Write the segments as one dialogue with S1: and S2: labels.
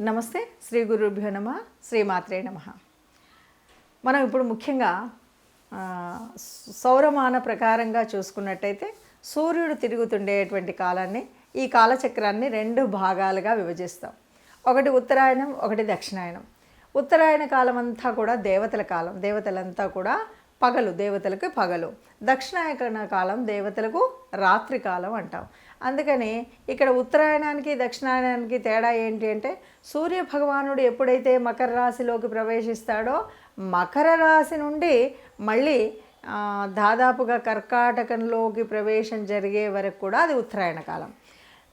S1: నమస్తే శ్రీ గురుభ్యో నమ శ్రీమాత్రే నమ. మనం ఇప్పుడు ముఖ్యంగా సౌరమాన ప్రకారంగా చూసుకున్నట్టయితే సూర్యుడు తిరుగుతుండేటువంటి కాలాన్ని ఈ కాలచక్రాన్ని రెండు భాగాలుగా విభజిస్తాం. ఒకటి ఉత్తరాయణం ఒకటి దక్షిణాయనం ఉత్తరాయణ కాలం అంతా కూడా దేవతల కాలం దేవతలంతా కూడా పగలు దేవతలకు పగలు. దక్షిణాయన కాలం దేవతలకు రాత్రి కాలం అంటాం. అందుకని ఇక్కడ ఉత్తరాయణానికి దక్షిణాయనానికి తేడా ఏంటి అంటే సూర్య భగవానుడు ఎప్పుడైతే మకర రాశిలోకి ప్రవేశిస్తాడో మకర రాశి నుండి మళ్ళీ దాదాపుగా కర్కాటకంలోకి ప్రవేశం జరిగే వరకు కూడా అది ఉత్తరాయణ కాలం.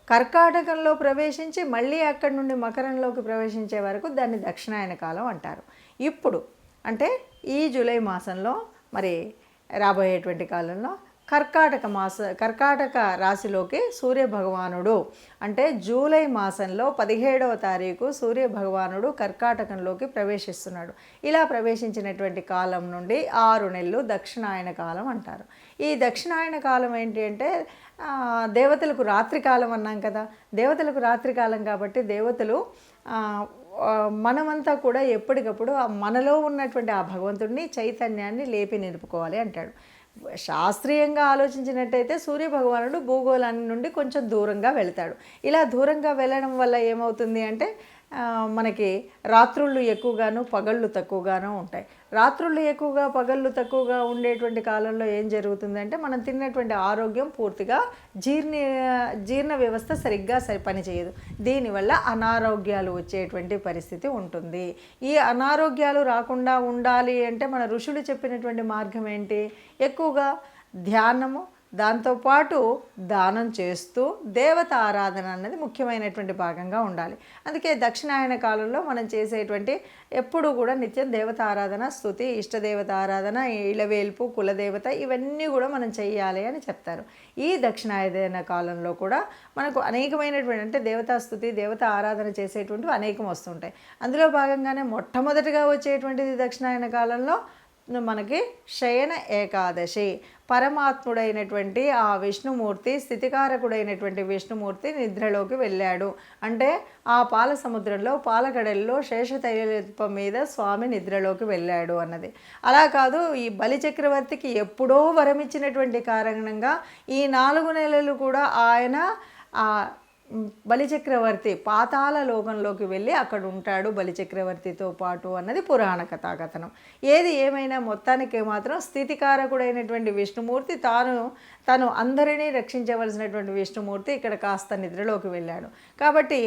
S1: కర్కాటకంలో ప్రవేశించి మళ్ళీ అక్కడి నుండి మకరంలోకి ప్రవేశించే వరకు దాన్ని దక్షిణాయన కాలం అంటారు. ఇప్పుడు అంటే ఈ జూలై మాసంలో మరి రాబోయేటువంటి కాలంలో కర్కాటక మాస కర్కాటక రాశిలోకి సూర్య భగవానుడు అంటే జూలై మాసంలో పదిహేడవ తారీఖు సూర్య భగవానుడు కర్కాటకంలోకి ప్రవేశిస్తున్నాడు. ఇలా ప్రవేశించినటువంటి కాలం నుండి ఆరు నెలలు దక్షిణాయన కాలం అంటారు. ఈ దక్షిణాయన కాలం ఏంటి అంటే దేవతలకు రాత్రికాలం అన్నాం కదా. దేవతలకు రాత్రికాలం కాబట్టి దేవతలు మనమంతా కూడా ఎప్పటికప్పుడు ఆ మనలో ఉన్నటువంటి ఆ భగవంతుడిని చైతన్యాన్ని లేపి నిలుపుకోవాలి అంటాడు. శాస్త్రీయంగా ఆలోచించినట్టయితే సూర్య భగవానుడు భూగోళాన్ని నుండి కొంచెం దూరంగా వెళ్తాడు. ఇలా దూరంగా వెళ్ళడం వల్ల ఏమవుతుంది అంటే మనకి రాత్రుళ్ళు ఎక్కువగాను పగళ్ళు తక్కువగాను ఉంటాయి. రాత్రుళ్ళు ఎక్కువగా పగళ్ళు తక్కువగా ఉండేటువంటి కాలంలో ఏం జరుగుతుందంటే మనం తిన్నటువంటి ఆరోగ్యం పూర్తిగా జీర్ణ జీర్ణ వ్యవస్థ సరిగ్గా సరి పనిచేయదు దీనివల్ల అనారోగ్యాలు వచ్చేటువంటి పరిస్థితి ఉంటుంది. ఈ అనారోగ్యాలు రాకుండా ఉండాలి అంటే మన ఋషులు చెప్పినటువంటి మార్గం ఏంటి? ఎక్కువగా ధ్యానము దాంతోపాటు దానం చేస్తూ దేవత ఆరాధన అన్నది ముఖ్యమైనటువంటి భాగంగా ఉండాలి. అందుకే దక్షిణాయన కాలంలో మనం చేసేటువంటి ఎప్పుడూ కూడా నిత్యం దేవత ఆరాధన స్థుతి ఇష్టదేవత ఆరాధన ఇలవేల్పు కులదేవత ఇవన్నీ కూడా మనం చేయాలి అని చెప్తారు. ఈ దక్షిణాయన కాలంలో కూడా మనకు అనేకమైనటువంటి అంటే దేవతా స్థుతి దేవత ఆరాధన చేసేటువంటివి అనేకం వస్తుంటాయి. అందులో భాగంగానే మొట్టమొదటిగా వచ్చేటువంటిది దక్షిణాయన కాలంలో మనకి శయన ఏకాదశి. పరమాత్ముడైనటువంటి ఆ విష్ణుమూర్తి స్థితికారకుడైనటువంటి విష్ణుమూర్తి నిద్రలోకి వెళ్ళాడు. అంటే ఆ పాల సముద్రంలో పాలకడల్లో శేషతైలప మీద స్వామి నిద్రలోకి వెళ్ళాడు అన్నది. అలా కాదు ఈ బలిచక్రవర్తికి ఎప్పుడో వరమిచ్చినటువంటి కారణంగా ఈ నాలుగు నెలలు కూడా ఆయన ఆ బలిచక్రవర్తి పాతాళ లోకంలోకి వెళ్ళి అక్కడ ఉంటాడు బలిచక్రవర్తితో పాటు అన్నది పురాణ కథాకథనం. ఏది ఏమైనా మొత్తానికి మాత్రం స్థితికారకుడైనటువంటి విష్ణుమూర్తి తాను తను అందరినీ రక్షించవలసినటువంటి విష్ణుమూర్తి ఇక్కడ కాస్త నిద్రలోకి వెళ్ళాడు. కాబట్టి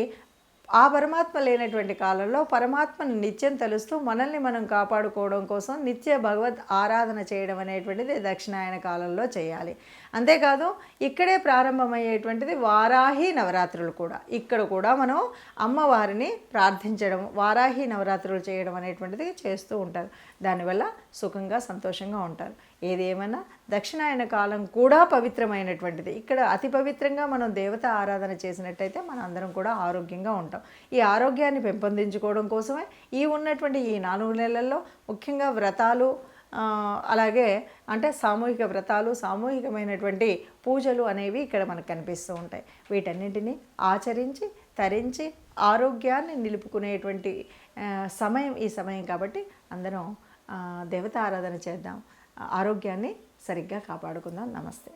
S1: ఆ పరమాత్మ లేనటువంటి కాలంలో పరమాత్మను నిత్యం తెలుస్తూ మనల్ని మనం కాపాడుకోవడం కోసం నిత్య భగవద్ ఆరాధన చేయడం అనేటువంటిది దక్షిణాయన కాలంలో చేయాలి. అంతేకాదు ఇక్కడే ప్రారంభమయ్యేటువంటిది వారాహి నవరాత్రులు కూడా. ఇక్కడ కూడా మనం అమ్మవారిని ప్రార్థించడం వారాహి నవరాత్రులు చేయడం అనేటువంటిది చేస్తూ ఉంటారు. దానివల్ల సుఖంగా సంతోషంగా ఉంటారు. ఏదేమైనా దక్షిణాయన కాలం కూడా పవిత్రమైనటువంటిది. ఇక్కడ అతి పవిత్రంగా మనం దేవత ఆరాధన చేసినట్టయితే మనం అందరం కూడా ఆరోగ్యంగా ఉంటాం. ఈ ఆరోగ్యాన్ని పెంపొందించుకోవడం కోసమే ఈ ఉన్నటువంటి ఈ నాలుగు నెలల్లో ముఖ్యంగా వ్రతాలు అలాగే అంటే సామూహిక వ్రతాలు సామూహికమైనటువంటి పూజలు అనేవి ఇక్కడ మనకు కనిపిస్తూ ఉంటాయి. వీటన్నింటినీ ఆచరించి తరించి ఆరోగ్యాన్ని నిలుపుకునేటువంటి సమయం ఈ సమయం కాబట్టి అందరం దేవత ఆరాధన చేద్దాం. ఆరోగ్యాన్ని సరిగ్గా కాపాడుకుందాం. నమస్తే.